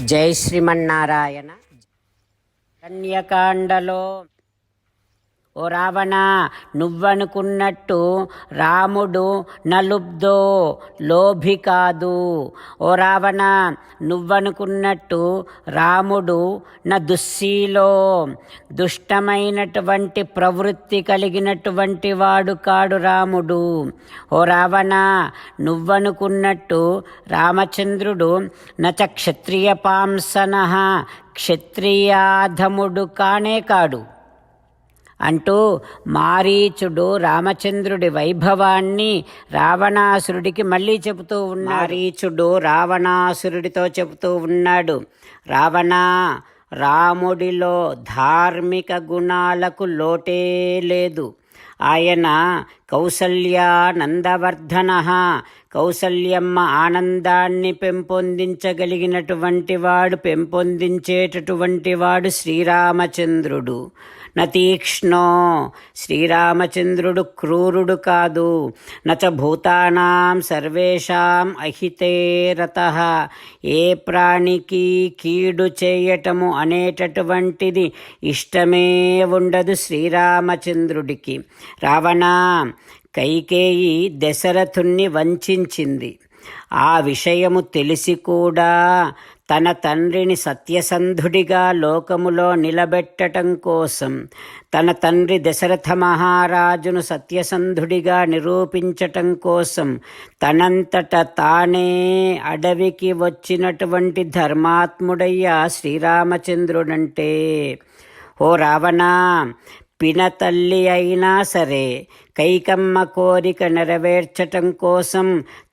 జై శ్రీమన్నారాయణ. కన్యకాండలో ఓ రావణ నువ్వనుకున్నట్టు రాముడు నలుబ్దో లోభి కాదు. ఓ రావణ నువ్వనుకున్నట్టు రాముడు నా దుస్సీలో. దుష్టమైనటువంటి ప్రవృత్తి కలిగినటువంటి వాడు కాడు రాముడు. ఓ రావణ నువ్వనుకున్నట్టు రామచంద్రుడు నచ క్షత్రియ పాంసన క్షత్రియాధముడు కానే కాడు. అంటూ మారీచుడు రామచంద్రుడి వైభవాన్ని రావణాసురుడికి మళ్ళీ చెబుతూ ఉన్నాడు. మారీచుడు రావణాసురుడితో చెబుతూ ఉన్నాడు. రావణ రాముడిలో ధార్మిక గుణాలకు లోటే లేదు. ఆయన కౌసల్యానందవర్ధన కౌసల్యమ్మ ఆనందాన్ని పెంపొందించగలిగినటువంటి వాడు పెంపొందించేటటువంటి వాడు శ్రీరామచంద్రుడు. నతీక్ష్ణో. శ్రీరామచంద్రుడు క్రూరుడు కాదు. నచ భూతానాం సర్వేషాం అహితే రత. ఏ ప్రాణికి కీడు చేయటము అనేటటువంటిది ఇష్టమే ఉండదు శ్రీరామచంద్రుడికి. రావణ కైకేయి దశరథుణ్ణి వంచింది ఆ విషయము తెలిసి కూడా తన తండ్రిని సత్యసంధుడిగా లోకములో నిలబెట్టటం కోసం తన తండ్రి దశరథ మహారాజును సత్యసంధుడిగా నిరూపించటం కోసం తనంతట తానే అడవికి వచ్చినటువంటి ధర్మాత్ముడయ్యా శ్రీరామచంద్రుడంటే. ఓ రావణ పినతల్లి అయినా సరే కైకమ్మ కోరిక నెరవేర్చటం కోసం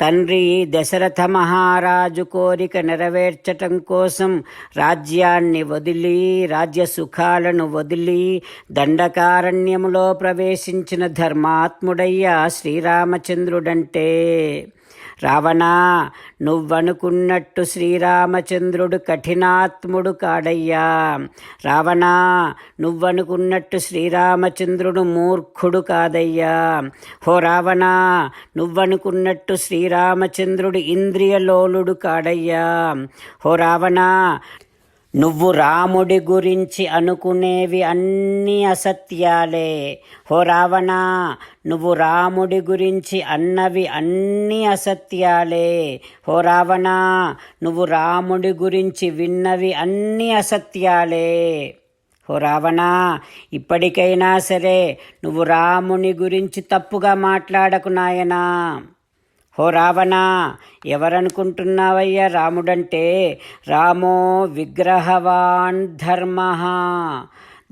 తండ్రి దశరథ మహారాజు కోరిక నెరవేర్చటం కోసం రాజ్యాన్ని వదిలి రాజ్య సుఖాలను వదిలి దండకారణ్యములో ప్రవేశించిన ధర్మాత్ముడయ్యా శ్రీరామచంద్రుడంటే. రావణా నువ్వనుకున్నట్టు శ్రీరామచంద్రుడు కఠినాత్ముడు కాడయ్యా. రావణా నువ్వనుకున్నట్టు శ్రీరామచంద్రుడు మూర్ఖుడు కాదయ్యా. హో రావణా నువ్వనుకున్నట్టు శ్రీరామచంద్రుడు ఇంద్రియలోలుడు కాడయ్యా. హో రావణా నువ్వు రాముడి గురించి అనుకునేవి అన్నీ అసత్యాలే. హో రావణా నువ్వు రాముడి గురించి అన్నవి అన్నీ అసత్యాలే. హో రావణా నువ్వు రాముడి గురించి విన్నవి అన్నీ అసత్యాలే. ఓ రావణా ఇప్పటికైనా సరే నువ్వు రాముని గురించి తప్పుగా మాట్లాడకు నాయనా. ఓ రావణా ఎవరనుకుంటున్నావయ్యా రాముడంటే? రామో విగ్రహవాన్ ధర్మ.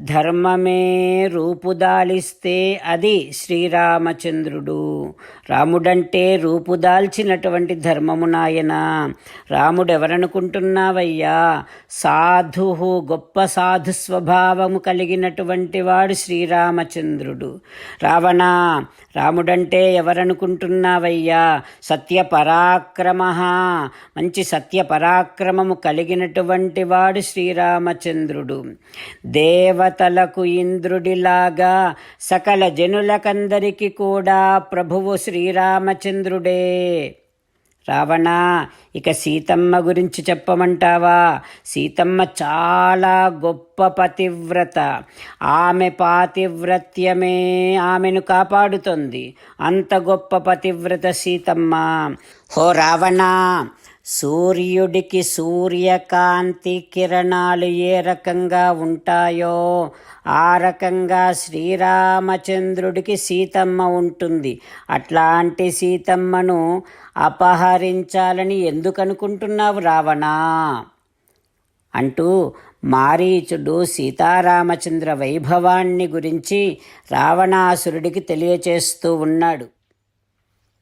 ధర్మమే రూపుదాలిస్తే అది శ్రీరామచంద్రుడు. రాముడంటే రూపుదాల్చినటువంటి ధర్మము నాయన. రాముడు ఎవరనుకుంటున్నావయ్యా సాధు గొప్ప సాధు స్వభావము కలిగినటువంటి వాడు శ్రీరామచంద్రుడు. రావణ రాముడంటే ఎవరనుకుంటున్నావయ్యా? సత్య పరాక్రమ మంచి సత్య పరాక్రమము కలిగినటువంటి వాడు శ్రీరామచంద్రుడు. దేవ దేవతలకు ఇంద్రుడిలాగా సకల జనులకందరికీ కూడా ప్రభువు శ్రీరామచంద్రుడే. రావణ ఇక సీతమ్మ గురించి చెప్పమంటావా? సీతమ్మ చాలా గొప్ప పతివ్రత. ఆమె పాతివ్రత్యమే ఆమెను కాపాడుతుంది. అంత గొప్ప పతివ్రత సీతమ్మ. హో రావణ సూర్యుడికి సూర్యకాంతి కిరణాలు ఏ రకంగా ఉంటాయో ఆ రకంగా శ్రీరామచంద్రుడికి సీతమ్మ ఉంటుంది. అట్లాంటి సీతమ్మను అపహరించాలని ఎందుకు అనుకుంటున్నావు రావణా? అంటూ మారీచుడు సీతారామచంద్ర వైభవాన్ని గురించి రావణాసురుడికి తెలియచేస్తూ ఉన్నాడు.